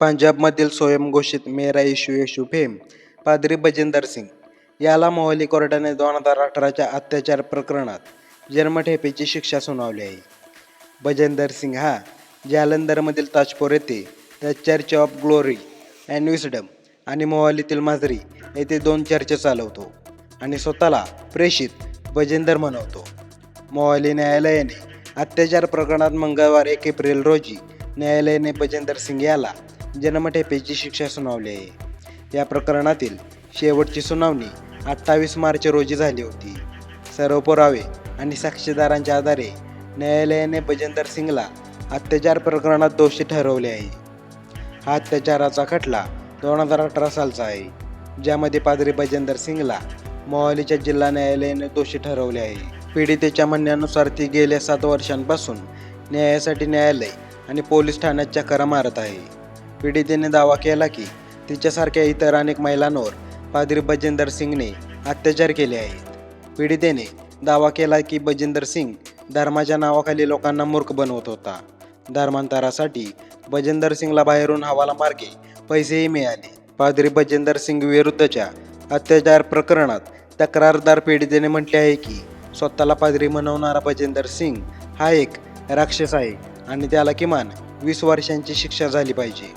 पंजाबमधील स्वयंघोषित मेरा येशू येशू फेम पाद्री बजिंदर सिंग याला मोहाली कोर्टाने दोन हजार अठराच्या अत्याचार प्रकरणात जन्मठेपेची शिक्षा सुनावली आहे. बजेंदर सिंग हा जालंधरमधील ताजपूर येथे the church of glory and wisdom आणि मोहालीतील माजरी येथे दोन चर्च चालवतो आणि स्वतःला प्रेषित बजेंदर म्हणवतो मोहाली न्यायालयाने अत्याचार प्रकरणात मंगळवार एक एप्रिल रोजी न्यायालयाने बजेंदर सिंग याला जन्मठेपेची शिक्षा सुनावली आहे. या प्रकरणातील शेवटची सुनावणी अठ्ठावीस मार्च रोजी झाली होती. सर्व पुरावे आणि साक्षीदारांच्या आधारे न्यायालयाने बजेंदर सिंगला अत्याचार प्रकरणात दोषी ठरवले आहे. हा अत्याचाराचा खटला दोन हजार अठरा सालचा आहे ज्यामध्ये पादरी बजेंदर सिंगला मोहालीच्या जिल्हा न्यायालयाने दोषी ठरवले आहे. पीडितेच्या म्हणण्यानुसार ती गेल्या सात वर्षांपासून न्यायासाठी न्यायालय आणि पोलीस ठाण्यात चक्रा मारत आहे. पीडितेने दावा केला की तिच्यासारख्या इतर अनेक महिलांवर पादरी बजेंदर सिंगने अत्याचार केले आहेत. पीडितेने दावा केला की बजेंदर सिंग धर्माच्या नावाखाली लोकांना मूर्ख बनवत होता. धर्मांतरासाठी बजेंदर सिंगला बाहेरून हवाला मार्गे पैसेही मिळाले. पादरी बजेंदर सिंग विरुद्धच्या अत्याचार प्रकरणात तक्रारदार पीडितेने म्हटले आहे की स्वतःला पादरी म्हणवणारा बजेंदर सिंग हा एक राक्षस आहे आणि त्याला किमान वीस वर्षांची शिक्षा झाली पाहिजे.